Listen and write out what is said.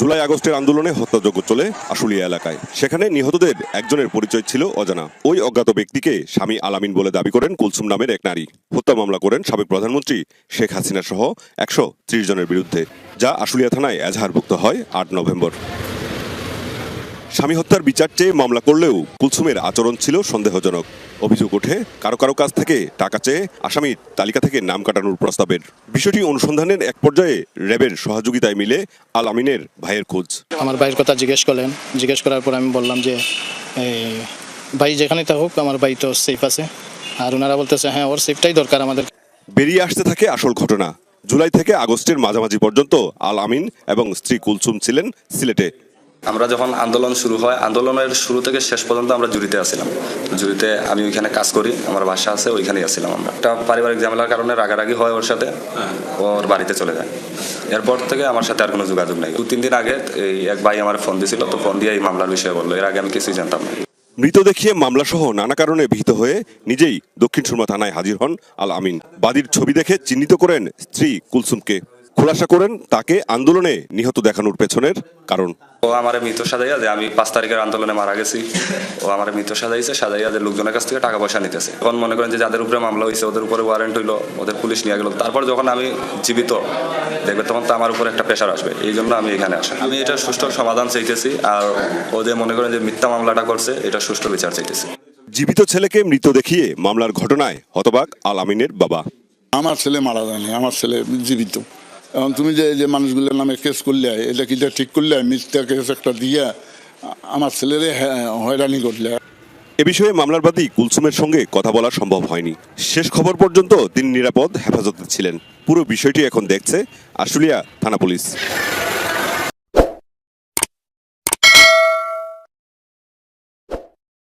জুলাই আগস্টের আন্দোলনে হত্যাযজ্ঞ চলে আশুলিয়া এলাকায়। সেখানে নিহতদের একজনের পরিচয় ছিল অজানা। ওই অজ্ঞাত ব্যক্তিকে স্বামী আলামিন বলে দাবি করেন কুলসুম নামের এক নারী। হত্যা মামলা করেন সাবেক প্রধানমন্ত্রী শেখ হাসিনা সহ একশো ত্রিশ জনের বিরুদ্ধে, যা আশুলিয়া থানায় এজাহারভুক্ত হয় আট নভেম্বর। স্বামী হত্যার বিচার চেয়ে মামলা করলেও কুলসুমের আচরণ ছিল সন্দেহজনক। অভিযোগ ওঠে কারও কারও কাছ থেকে টাকা চেয়ে আসামির তালিকা থেকে নাম কাটানোর প্রস্তাবের। বিষয়টি অনুসন্ধানের এক পর্যায়ে র্যাবের সহযোগিতায় মিলে আল আমিনের ভাইয়ের খোঁজ। আমার ভাইয়ের কথা জিজ্ঞেস করলেন। জিজ্ঞেস করার পর আমি বললাম যে ভাই যেখানে থাকুক আমার ভাই তো সেফ আছে। আর ওনারা বলতেছে হ্যাঁ ওর সেফটাই দরকার আমাদের। বেরিয়ে আসতে থাকে আসল ঘটনা। জুলাই থেকে আগস্টের মাঝামাঝি পর্যন্ত আল আমিন এবং স্ত্রী কুলসুম ছিলেন সিলেটে। আমরা যখন আন্দোলন শুরু হয় আন্দোলনের শুরু থেকে শেষ পর্যন্ত আমরা জুড়িতে আসছিলাম জুড়িতে আমি ওইখানে কাজ করি আমার বাসা আছে ওইখানেই আসছিলাম আমরা। একটা পারিবারিক ঝামেলার কারণে রাগারাগি হয় ওর সাথে ওর বাড়িতে চলে যায়। এরপর থেকে আমার সাথে আর কোনো যোগাযোগ নেই। দু তিন দিন আগে এই এক ভাই আমার ফোন দিয়েছিল তো ফোন দিয়ে এই মামলার বিষয়ে বলল। এর আগে আমি কিছুই জানতাম না। মৃত দেখিয়ে মামলাসহ নানা কারণে ভীত হয়ে নিজেই দক্ষিণ সুরমা থানায় হাজির হন আল আমিন। বাদীর ছবি দেখে চিহ্নিত করেন স্ত্রী কুলসুমকে। খোলাসা করেন তাকে আন্দোলনে নিহত দেখানোর পেছনের কারণ। ও আমার মৃত সাজাইয়া যে আমি পাঁচ তারিখের আন্দোলনে মারা গেছি। ও আমার মৃত সাজাইছে সাজাইয়া যে লোকজনের কাছ থেকে টাকা পয়সা নিতেছে। তখন মনে করেন যে যাদের উপরে মামলা হয়েছে ওদের উপরে ওয়ারেন্ট হইল ওদের পুলিশ নিয়ে গেল। তারপর যখন আমি জীবিত দেখবে তখন তো আমার উপরে একটা প্রেশার আসবে। এই জন্য আমি এখানে আসি। আমি এটা সুষ্ঠু সমাধান চাইতেছি। আর ও যে মনে করেন যে মিথ্যা মামলাটা করছে এটা সুষ্ঠু বিচার চাইতেছি। জীবিত ছেলেকে মৃত দেখিয়ে মামলার ঘটনায় হতবাক আল আমিনের বাবা। আমার ছেলে মারা যায়নি আমার ছেলে জীবিত। এখন তুমি যে যে মানুষগুলোর নামে কেস করলে এটা কি ঠিক করলে? মিথ্যা কেস একটা দিয়া আমার ছেলেরে হ্যাঁ, হয়রানি করলে। এ বিষয়ে মামলার বাদী কুলসুমের সঙ্গে কথা বলা সম্ভব হয়নি। শেষ খবর পর্যন্ত তিনি নিরাপদ হেফাজতে ছিলেন। পুরো বিষয়টি এখন দেখছে আশুলিয়া থানা পুলিশ।